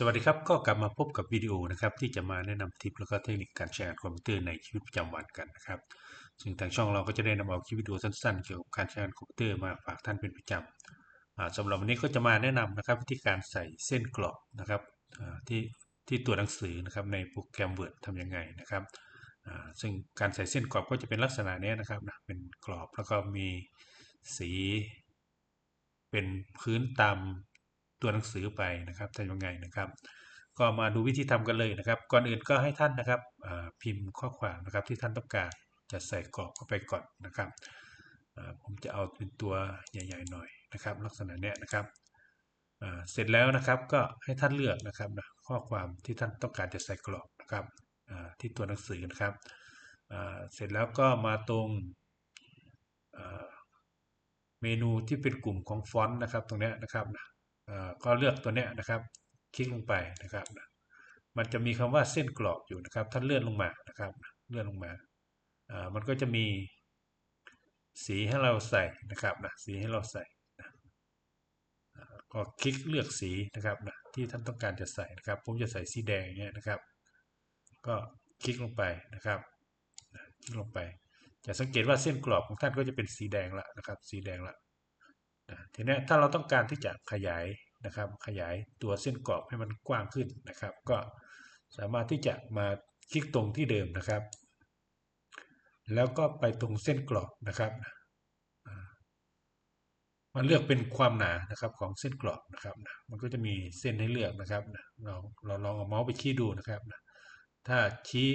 สวัสดีครับ ก็กลับมาพบกับวิดีโอนะครับที่จะมาแนะนำทิปแล้วก็เทคนิคการใช้งานคอมพิวเตอร์ในชีวิตประจำวันกันนะครับซึ่งทางช่องเราก็จะได้นำเอาคลิปวิดีโอสั้นๆ เกี่ยวกับการใช้งานคอมพิวเตอร์มาฝากท่านเป็นประจำอ่าสำหรับวันนี้ก็จะมาแนะนำนะครับวิธีการใส่เส้นกรอบนะครับที่ที่ตัวหนังสือนะครับในโปรแกรม Word ทำยังไงนะครับซึ่งการใส่เส้นกรอบก็จะเป็นลักษณะนี้นะครับนะเป็นกรอบแล้วก็มีสี เป็นพื้นตาม ตัวหนังสือไปนะครับทำยังไงนะครับ ก็มาดูวิธีทำกันเลยนะครับ ก่อนอื่นก็ให้ท่านนะครับพิมพ์ข้อความนะครับที่ท่านต้องการจะใส่กรอบเข้าไปก่อนนะครับผมจะเอาเป็นตัวใหญ่ๆหน่อยนะครับ ลักษณะเนี้ยนะครับเสร็จแล้วนะครับก็ให้ท่านเลือกนะครับนะข้อความที่ท่านต้องการจะใส่กรอบนะครับที่ตัวหนังสือนะครับเสร็จแล้วก็มาตรงเมนูที่เป็นกลุ่มของฟอนต์นะครับตรงเนี้ยนะครับ ก็เลือกตัวเนี้ยนะครับ คลิกลงไปนะครับ มันจะมีคำว่าเส้นกรอบอยู่นะครับ ท่านเลื่อนลงมานะครับ เลื่อนลงมา มันก็จะมีสีให้เราใส่นะครับนะ สีให้เราใส่ก็คลิกเลือกสีนะครับนะที่ท่านต้องการจะใส่นะครับ ผมจะใส่สีแดงเนี่ยนะครับ ก็คลิกลงไปนะครับคลิกลงไป จะสังเกตว่าเส้นกรอบของท่านก็จะเป็นสีแดงละนะครับ สีแดงละ ทีนี้ถ้าเราต้องการที่จะขยายนะครับ ขยายตัวเส้นกรอบให้มันกว้างขึ้นนะครับ ก็สามารถที่จะมาคลิกตรงที่เดิมนะครับ แล้วก็ไปตรงเส้นกรอบนะครับมันเลือกเป็นความหนานะครับของเส้นกรอบนะครับ มันก็จะมีเส้นให้เลือกนะครับ เราเราลองเอาเมาส์ไปชี้ดูนะครับ ถ้าชี้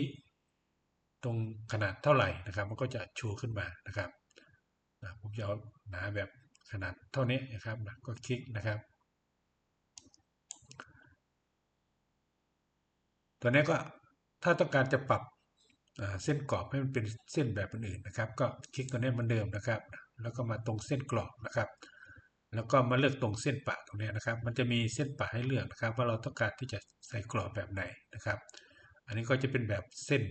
ตรงขนาดเท่าไหร่นะครับ มันก็จะชูขึ้นมานะครับผมจะเอาหนาแบบ ขนาดเท่านี้นะครับก็คลิกนะครับ ตัวนี้ก็ถ้าต้องการจะปรับเส้นกรอบให้มันเป็นเส้นแบบอื่นนะครับ ก็คลิกตัวนี้เหมือนเดิมนะครับ แล้วก็มาตรงเส้นกรอบนะครับ แล้วก็มาเลือกตรงเส้นปะตรงนี้นะครับ มันจะมีเส้นปะให้เลือกนะครับ ว่าเราต้องการที่จะใส่กรอบแบบไหนนะครับ อันนี้ก็จะเป็นแบบเส้น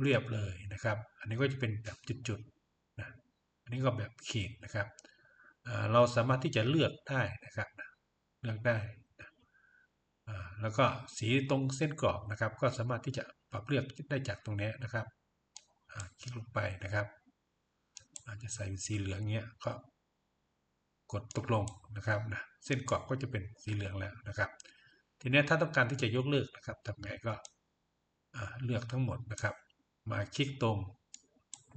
เรียบเลยนะครับ อันนี้ก็จะเป็นแบบจุดๆนะอันนี้ก็แบบขีดนะครับ เราสามารถที่จะเลือกได้นะครับเลือกได้นะแล้วก็สีตรงเส้นกรอบนะครับ ก็สามารถที่จะปรับเลือกได้จากตรงนี้นะครับคลิกลงไปนะครับอาจจะใส่เป็นสีเหลืองเงี้ยก็กดตกลงนะครับนะเส้นกรอบก็จะเป็นสีเหลืองแล้วนะครับ ทีนี้ถ้าต้องการที่จะยกเลิกนะครับทำไงก็เลือกทั้งหมดนะครับ มาคลิกตรง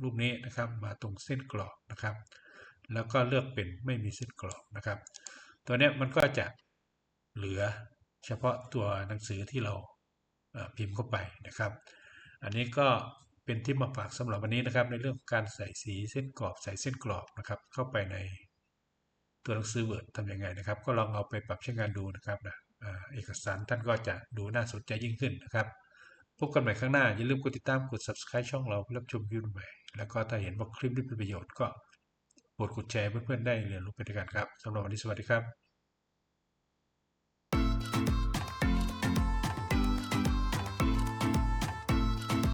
รูปนี้นะครับ มาตรงเส้นกรอบนะครับ แล้วก็เลือกเป็นไม่มีเส้นกรอบนะครับ ตัวนี้มันก็จะเหลือเฉพาะตัวหนังสือที่เราพิมพ์เข้าไปนะครับ อันนี้ก็เป็นที่มาฝากสำหรับวันนี้นะครับ ในเรื่องการใส่สีเส้นกรอบใส่เส้นกรอบนะครับ เข้าไปในตัวหนังสือ Word ทำยังไงนะครับ ก็ลองเอาไปปรับใช้งานดูนะครับนะเอกสารท่านก็จะดูน่าสนใจยิ่งขึ้นนะครับพบกันใหม่ข้างหน้า อย่าลืมกดติดตามกด subscribe ช่องเราเพื่อรับชมวิดีโอใหม่ แล้วก็ถ้าเห็นว่าคลิปนี้เป็นประโยชน์ก็ กดกดแชร์เพื่อนๆได้เรียนรู้ไปด้วยกันครับสำหรับวันนี้สวัสดีครับ